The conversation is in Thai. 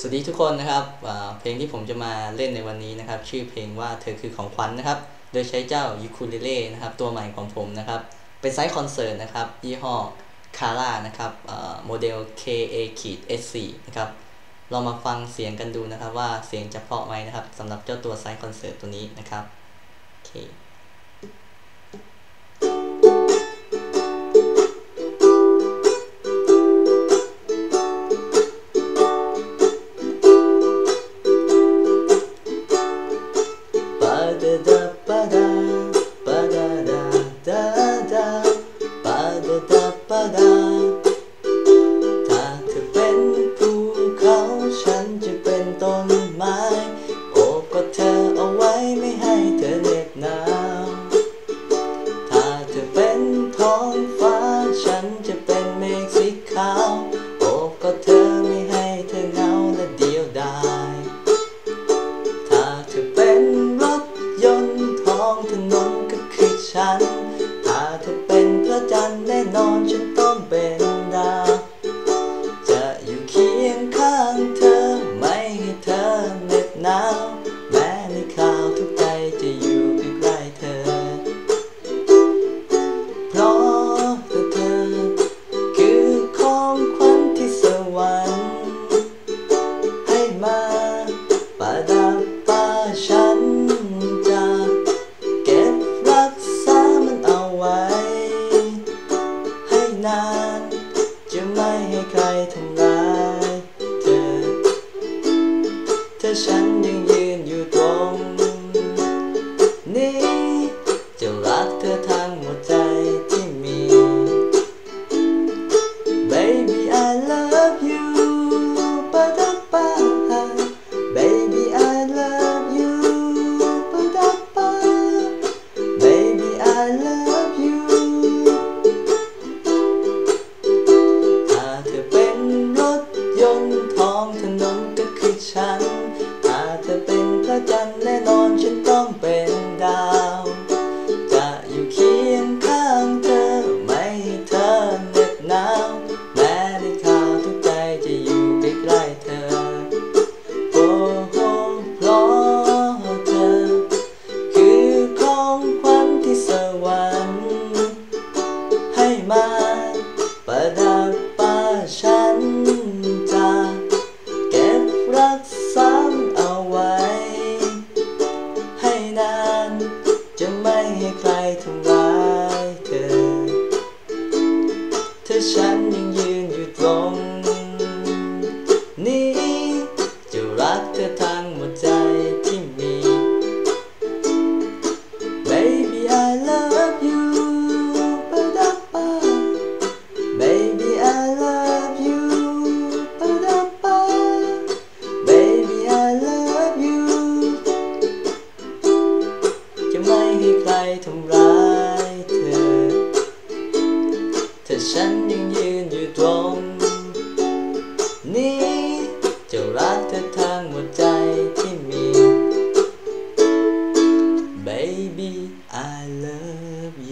สวัสดีทุกคนนะครับ เพลงที่ผมจะมาเล่นในวันนี้นะครับ ชื่อเพลงว่าเธอคือของขวัญนนะครับ โดยใช้เจ้ายูคูเลเล่นะครับตัวใหม่ของผมนะครับ เป็นไซส์คอนเสิร์ตนะครับยี่ห้อคาร่านะครับโมเดล KA ขีด S4 นะครับเรามาฟังเสียงกันดูนะครับว่าเสียงจะเพาะไหมนะครับสำหรับเจ้าตัวไซส์คอนเสิร์ตตัวนี้นะครับโอเค จะไม่ให้ใครทำ outside. ฉันยังยืนอยู่ตรง นี้จะรักเธอทางหัวใจที่มี Baby I love you